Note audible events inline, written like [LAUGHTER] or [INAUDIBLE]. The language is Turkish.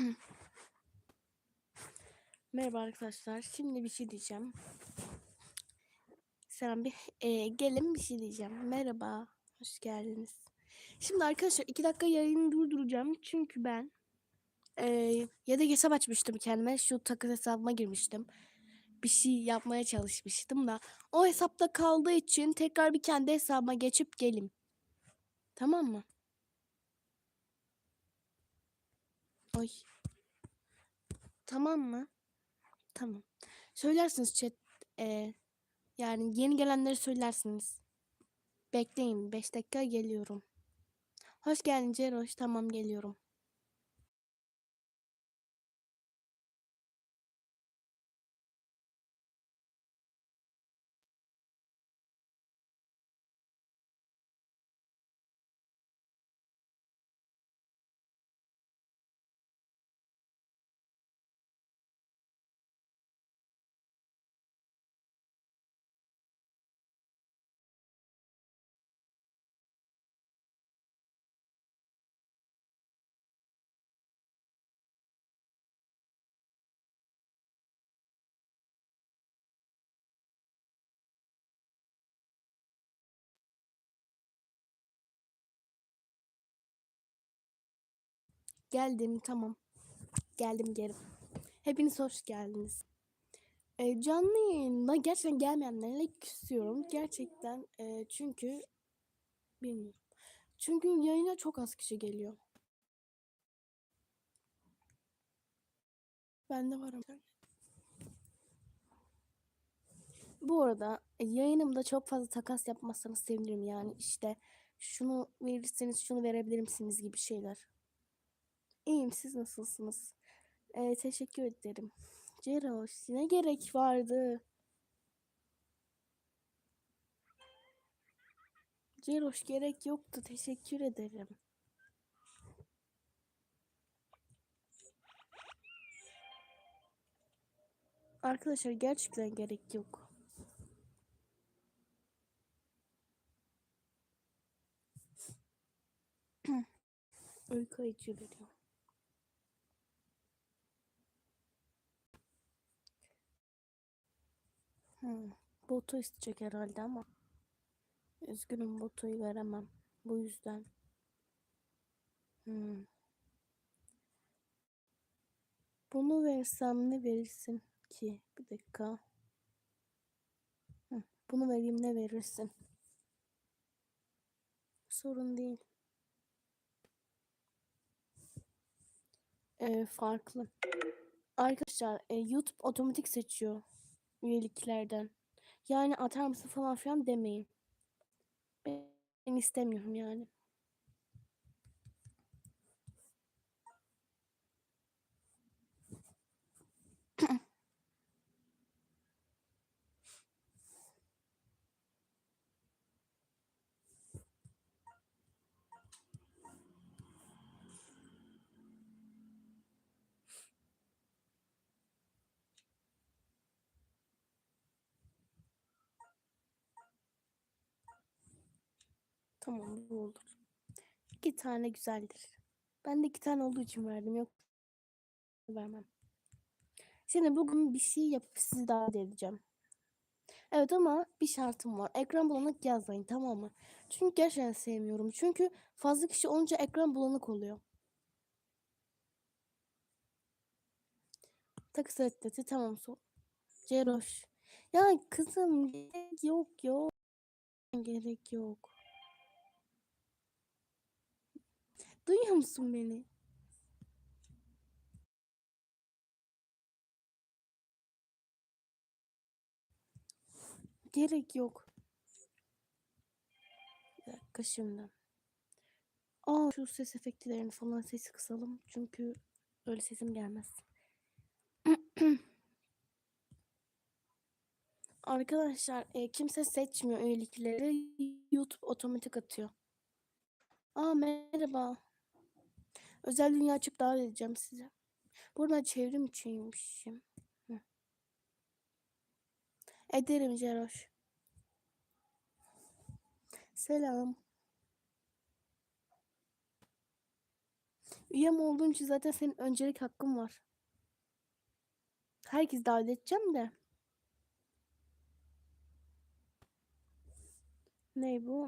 [CLEARS THROAT] Merhaba arkadaşlar. Şimdi bir şey diyeceğim. Selam bir e, gelin bir şey diyeceğim. Merhaba. Hoş geldiniz. Şimdi arkadaşlar iki dakika yayını durduracağım. Çünkü ben e, yedek hesap açmıştım kendime. Şu takas hesabıma girmiştim. Bir şey yapmaya çalışmıştım da. O hesapta kaldığı için tekrar bir kendi hesabıma geçip gelim. Tamam mı? Oy. Tamam mı? Tamam. Söylersiniz chat. e, yani yeni gelenleri söylersiniz. Bekleyin. 5 dakika geliyorum. Hoş geldin Ceroş. Tamam geliyorum. Geldim. Tamam. Geldim geri. Hepiniz hoş geldiniz. E, canlı yayında gerçekten gelmeyenlerle küsüyorum. Gerçekten e, çünkü bilmiyorum. Çünkü yayına çok az kişi geliyor. Ben de varım. Bu arada e, yayınımda çok fazla takas yapmazsanız sevinirim yani işte şunu verirseniz şunu verebilir misiniz gibi şeyler. İyiyim siz nasılsınız? Ee, teşekkür ederim. Ceroş ne gerek vardı? Ceroş gerek yoktu teşekkür ederim. Arkadaşlar gerçekten gerek yok. [CLEARS THROAT] Uyku içi veriyor. Hmm. Botu isteyecek herhalde ama. Üzgünüm botuyu veremem. Bu yüzden. Hmm. Bunu versem ne verirsin ki? Bir dakika. Hı, Bunu vereyim ne verirsin? Sorun değil. Ee, farklı. Arkadaşlar e, YouTube otomatik seçiyor üyeliklerden. Yani atar mısın falan filan demeyin. Ben istemiyorum yani. Tamam bu olur. İki tane güzeldir. Ben de iki tane olduğu için verdim. Yok vermem. Şimdi bugün bir şey yapıp sizi davet edeceğim. Evet ama bir şartım var. Ekran bulanık yazmayın tamam mı? Çünkü gerçekten sevmiyorum. Çünkü fazla kişi olunca ekran bulanık oluyor. Takı reddeti tamam so. Ceroş. Ya kızım gerek yok yok. Gerek yok. Duyuyor musun beni? Gerek yok. Bir dakika şimdi. Aa şu ses efektlerini falan sesi kısalım. Çünkü öyle sesim gelmez. [CLEARS THROAT] Arkadaşlar e, kimse seçmiyor üyelikleri. YouTube otomatik atıyor. Aa merhaba. Özel dünya açıp davet edeceğim size. Burada çevrim içiymişim. Hı. Ederim Ceroş. Selam. Üyem olduğun için zaten senin öncelik hakkın var. Herkes davet edeceğim de. Ne bu?